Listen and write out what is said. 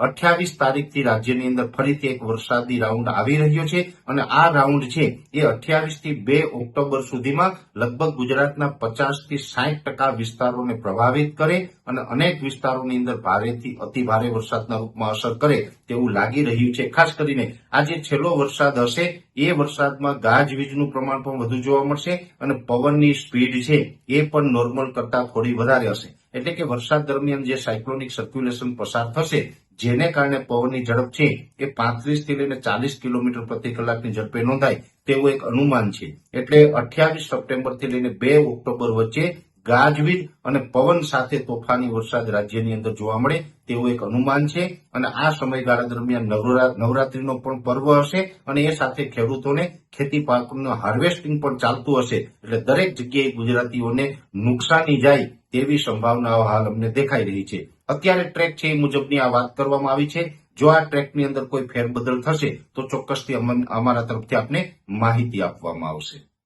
અઠ્યાવીસ તારીખથી રાજ્યની અંદર ફરીથી એક વરસાદી રાઉન્ડ આવી રહ્યો છે અને આ રાઉન્ડ છે એ અઠ્યાવીસથી બે ઓક્ટોબર સુધીમાં લગભગ ગુજરાતના પચાસથી સાઠ ટકા વિસ્તારોને પ્રભાવિત કરે અને અનેક વિસ્તારોની અંદર ભારેથી અતિ ભારે વરસાદના રૂપમાં અસર કરે તેવું લાગી રહ્યું છે. ખાસ કરીને આ જે છેલ્લો વરસાદ હશે. એ વરસાદમાં ગાજવીજનું પ્રમાણ પણ વધુ જોવા મળશે અને પવનની સ્પીડ છે એ પણ નોર્મલ કરતા થોડી વધારે હશે. એટલે કે વરસાદ દરમિયાન જે સાયક્લોનિક સર્ક્યુલેશન પસાર થશે જેને કારણે પવનની ઝડપ છે એ પાંત્રીસથી લઈને ચાલીસ કિલોમીટર પ્રતિ કલાકની ઝડપે નોંધાય તેવું એક અનુમાન છે. એટલે અઠ્યાવીસ સપ્ટેમ્બરથી લઈને બે ઓક્ટોબર વચ્ચે ગાજવીજ અને પવન સાથે તોફાની વરસાદ રાજ્યની અંદર જોવા મળે તેવું એક અનુમાન છે અને આ સમયગાળા દરમિયાન નવરાત્રીનો પણ પર્વ હશે અને એ સાથે ખેડૂતોને ખેતી પાકનું હાર્વેસ્ટિંગ પણ ચાલતું હશે. એટલે દરેક જગ્યાએ ગુજરાતીઓને નુકસાની જાય તેવી સંભાવનાઓ હાલ અમને દેખાઈ રહી છે. અત્યારે ટ્રેક છે એ મુજબની આ વાત કરવામાં આવી છે. જો આ ટ્રેકની અંદર કોઈ ફેરબદલ થશે, તો ચોક્કસથી અમારા તરફથી આપને માહિતી આપવામાં આવશે.